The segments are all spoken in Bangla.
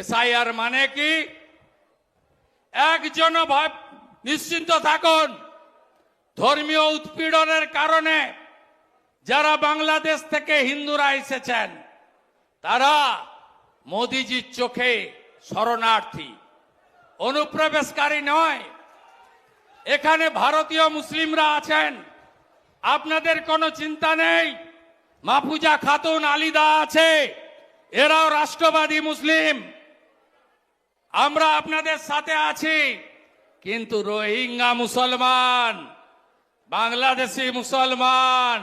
এসআইআর মানে কি? একজন ভাব, নিশ্চিন্ত থাকুন। ধর্মীয় উৎপীড়নের কারণে যারা বাংলাদেশ থেকে হিন্দুরা এসেছেন, তারা মোদিজির চোখে শরণার্থী। অনুপ্রবেশকারী নয়। এখানে ভারতীয় মুসলিমরা আছেন। আপনাদের কোনো চিন্তা নেই? মাহফুজা খাতুন আলিদা আছে। এরাও রাষ্ট্রবাদী মুসলিম। আমরা আপনাদের সাথে আছি। কিন্তু রোহিঙ্গা মুসলমান, বাংলাদেশি মুসলমান,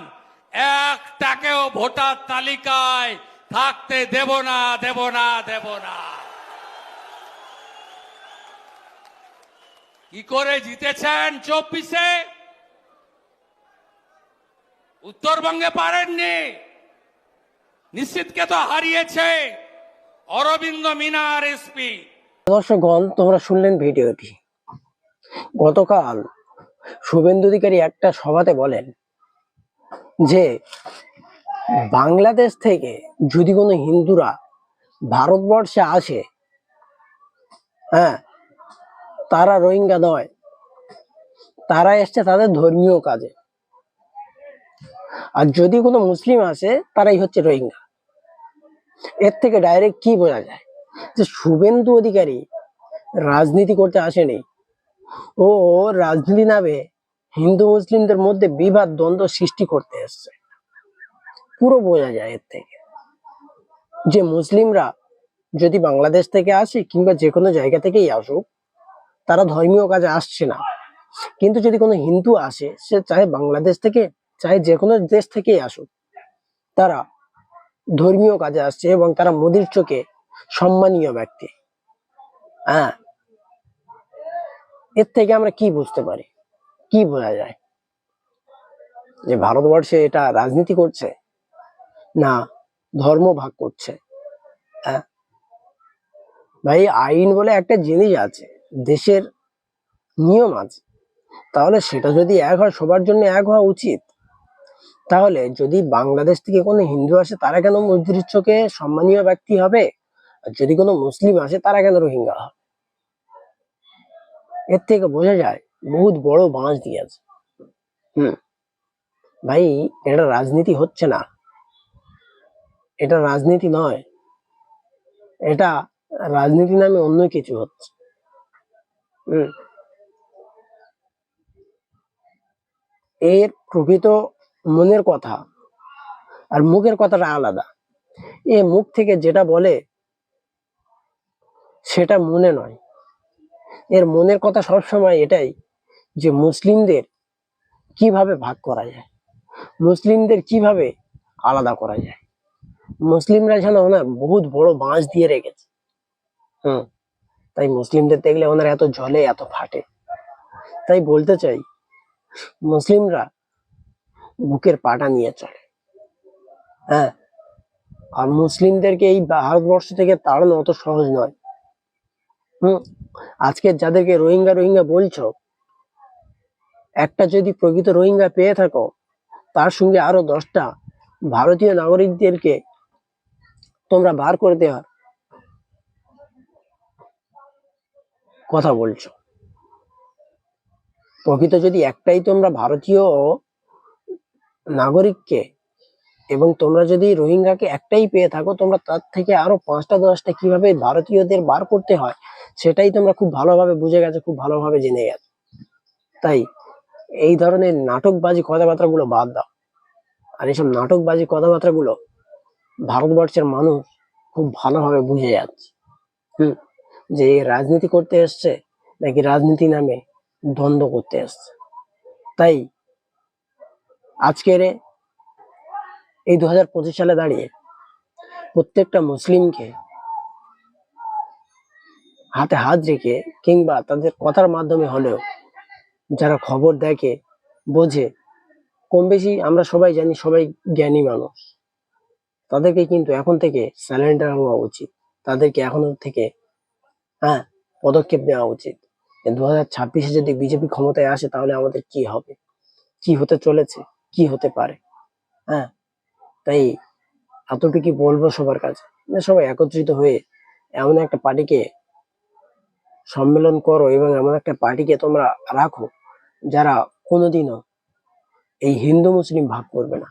একটাকেও ভোটার তালিকায় থাকতে দেব না দেব না দেব না। কি করে জিতেছেন চব্বিশে? উত্তরবঙ্গে পারেননি। নিশ্চিতকে তো হারিয়েছে অরবিন্দ মিনার এসপি। দর্শকগণ, তোমরা শুনলেন ভিডিওটি। গতকাল শুভেন্দু অধিকারী একটা সভাতে বলেন যে, বাংলাদেশ থেকে যদি কোনো হিন্দুরা ভারতবর্ষে আসে হ্যাঁ তারা রোহিঙ্গা নয়, তারা এসছে তাদের ধর্মীয় কাজে। আর যদি কোনো মুসলিম আসে, তারাই হচ্ছে রোহিঙ্গা। এর থেকে ডাইরেক্ট কি বোঝা যায়? যে শুভেন্দু অধিকারী রাজনীতি করতে আসেনি ও রাজনীতি নামে হিন্দু মুসলিমদের মধ্যে বিবাদ দ্বন্দ্ব সৃষ্টি করতে এসছে। পুরো বোঝা যায় এর থেকে। যে মুসলিমরা যদি বাংলাদেশ থেকে আসে কিংবা যে কোনো জায়গা থেকেই আসুক, তারা ধর্মীয় কাজে আসছে না। কিন্তু যদি কোনো হিন্দু আসে, সে চাहे বাংলাদেশ থেকে চাहे যে কোনো দেশ থেকেই আসুক, তারা ধর্মীয় কাজে আসছে এবং তারা মোদির চোখে সম্মানীয় ব্যক্তি। হ্যাঁ? এর থেকে আমরা কি বুঝতে পারি? কি বোঝা যায়? যে ভারতবর্ষে এটা রাজনীতি করছে না ধর্ম ভাগ করছে? হ্যাঁ? ভাই, আইন বলে একটা জিনিস আছে, দেশের নিয়ম আছে। তাহলে সেটা যদি এক হয়, সবার জন্য এক হওয়া উচিত। তাহলে যদি বাংলাদেশ থেকে কোনো হিন্দু আসে, তারা কেন চোখে সম্মানীয় ব্যক্তি হবে? যদি কোনো মুসলিম আসে, তারা কেন রোহিঙ্গা? হবে এর থেকে বোঝা যায়, বহুত বড় বাঁশ দিয়েছে হুম। ভাই, এটা রাজনীতি হচ্ছে না। এটা রাজনীতি নয়। এটা রাজনীতি নামে অন্য কিছু হচ্ছে। এর প্রকৃত মনের কথা আর মুখের কথাটা আলাদা। এ মুখ থেকে যেটা বলে সেটা মনে নয়। এর মনের কথা সবসময় এটাই যে মুসলিমদের কীভাবে ভাগ করা যায়, মুসলিমদের কীভাবে আলাদা করা যায়। মুসলিমরা যেন ওনার বহুত বড় বাঁশ দিয়ে রেখেছে। হুম, তাই মুসলিমদের দেখলে ওনার এত জলে, এত ফাটে। তাই বলতে চাই, মুসলিমরা বুকের পাটা নিয়ে চলে। হ্যাঁ আর মুসলিমদেরকে এই ভারতবর্ষ থেকে তাড়ানো অত সহজ নয়। আজকে যাদেরকে রোহিঙ্গা রোহিঙ্গা বলছো, একটা যদি প্রকৃত রোহিঙ্গা পেয়ে থাকো, তার সঙ্গে আরও দশটা ভারতীয় নাগরিকদেরকে তোমরা বার করে দেওয়ার কথা বলছো। প্রকৃত যদি একটাই তোমরা ভারতীয় নাগরিককে এবং তোমরা যদি রোহিঙ্গাকে একটাই পেয়ে থাকো, তোমরা তার থেকে আরও পাঁচটা দশটা কীভাবে ভারতীয়দের বার করতে হয় সেটাই তোমরা খুব ভালোভাবে বুঝে গেছো, খুব ভালোভাবে জেনে গেছো। তাই এই ধরনের নাটকবাজি কথাবার্তা গুলো বাদ দাও। আর এইসব নাটকবাজি কথাবার্তা গুলো ভারতবর্ষের মানুষ খুব ভালোভাবে বুঝে যাচ্ছে। হুম? যে রাজনীতি করতে এসছে নাকি রাজনীতি নামে দ্বন্দ্ব করতে এসছে। তাই আজকের এই দু হাজার পঁচিশ সালে দাঁড়িয়ে প্রত্যেকটা মুসলিমকে হাতে হাত রেখে কিংবা তাদের কথার মাধ্যমে হলেও যারা খবর দেখে, বোঝে কম বেশি আমরা সবাই জানি সবাই জ্ঞানী মানুষ। তাদেরকে কিন্তু এখন থেকে স্যালেন্ডার হওয়া উচিত। তাদেরকে এখন থেকে হ্যাঁ পদক্ষেপ নেওয়া উচিত। দু হাজার ছাব্বিশে যদি বিজেপি ক্ষমতায় আসে তাহলে আমাদের কি হবে? কি হতে চলেছে? কি হতে পারে? হ্যাঁ তাই এতটুকু বলব সবার কাছে। সবাই একত্রিত হয়ে এমন একটা পার্টিকে সম্মেলন করো এবং এমন একটা পার্টিকে তোমরা রাখো যারা কোনোদিনও এই হিন্দু মুসলিম ভাগ করবে না।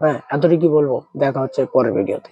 হ্যাঁ এতটুকু বলব। দেখা হচ্ছে পরের ভিডিওতে